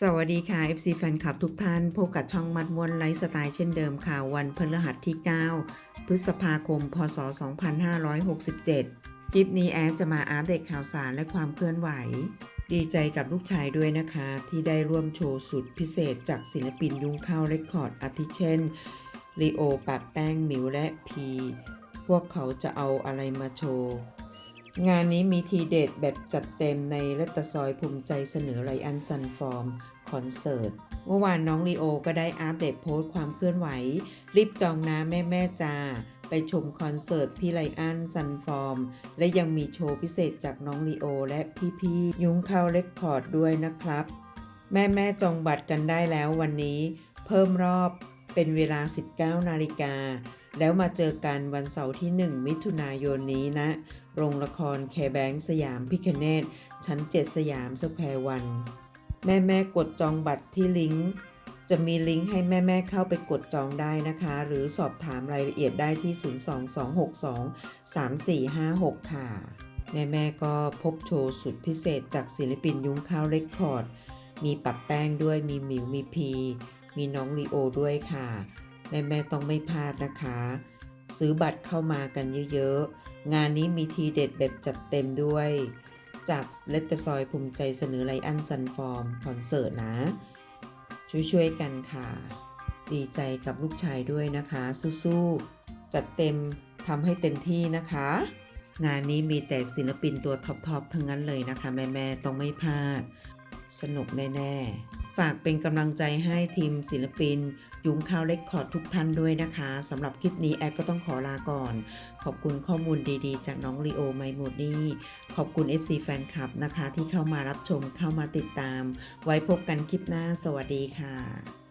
สวัสดีค่ะ FC แฟนคลับทุกท่านพบกับช่องมัดมวนไลฟ์สไตล์เช่นเดิมค่ะ วันพฤหัสที่ 9 พฤษภาคม พศ 2567 คลิปนี้แอดจะมาอัปเดตข่าวสารและความเคลื่อนไหว ดีใจกับลูกชายด้วยนะคะ ที่ได้ร่วมโชว์สุดพิเศษจากศิลปินยุ้งข้าวเรคคอร์ดอาทิเช่นลีโอปากแป้งหมิวและพี พวกเขาจะเอาอะไรมาโชว์ งานนี้มีทีเด็ดแบบจัดเต็มในรัตซอยภูมิใจเสนอไรอันซันฟอร์มคอนเสิร์ต เมื่อวานน้องลีโอก็ได้อัปเดตโพสต์ความเคลื่อนไหว รีบจองนะแม่แม่จ้า ไปชมคอนเสิร์ตพี่ไลอันซันฟอร์ม และยังมีโชว์พิเศษจากน้องลีโอและพี่ๆยุ้งเข้าเรคคอร์ดด้วยนะครับ แม่แม่จองบัตรกันได้แล้ววันนี้ เพิ่มรอบเป็นเวลา 19 นาฬิกา แล้วมาเจอกันวันเสาร์ที่ 1 มิถุนายนนี้นะ โรงละครแคแบงสยามพิคเนตชั้น 7 สยามสแควร์วัน แม่แม่กดจองบัตรที่ลิงก์ จะมีลิงก์ให้แม่แม่เข้าไปกดจองได้นะคะ หรือสอบถามรายละเอียดได้ที่ 022623456 ค่ะ แม่แม่ก็พบโชว์สุดพิเศษจากศิลปินยุ้งข้าวเรคคอร์ด มีปับแป้งด้วย มีหมิว มีพี มีน้องลีโอด้วยค่ะ แม่แม่ต้องไม่พลาดนะคะ ซื้อบัตรเข้ามากันเยอะๆ งานนี้มีทีเด็ดแบบจัดเต็มด้วย จากเลตเตอร์ซอยภูมิใจเสนอไลอันซันฟอร์มคอนเสิร์ตนะ ช่วยๆกันค่ะ ดีใจกับลูกชายด้วยนะคะ สู้ๆ จัดเต็มทำให้เต็มที่นะคะ งานนี้มีแต่ศิลปินตัวท็อปๆทั้งนั้นเลยนะคะ แม่ๆต้องไม่พลาด สนุกแน่ๆ ฝากเป็นกำลังใจให้ทีมศิลปิน ยุงข้าวเล็กขอดทุกท่านด้วยนะคะสำหรับคลิปนี้แอดก็ต้องขอลาก่อน ขอบคุณข้อมูลดีๆ จากน้องลีโอไมโมนี่ขอบคุณ FC แฟนคลับนะคะ ที่เข้ามารับชมเข้ามาติดตาม ไว้พบกันคลิปหน้าสวัสดีค่ะ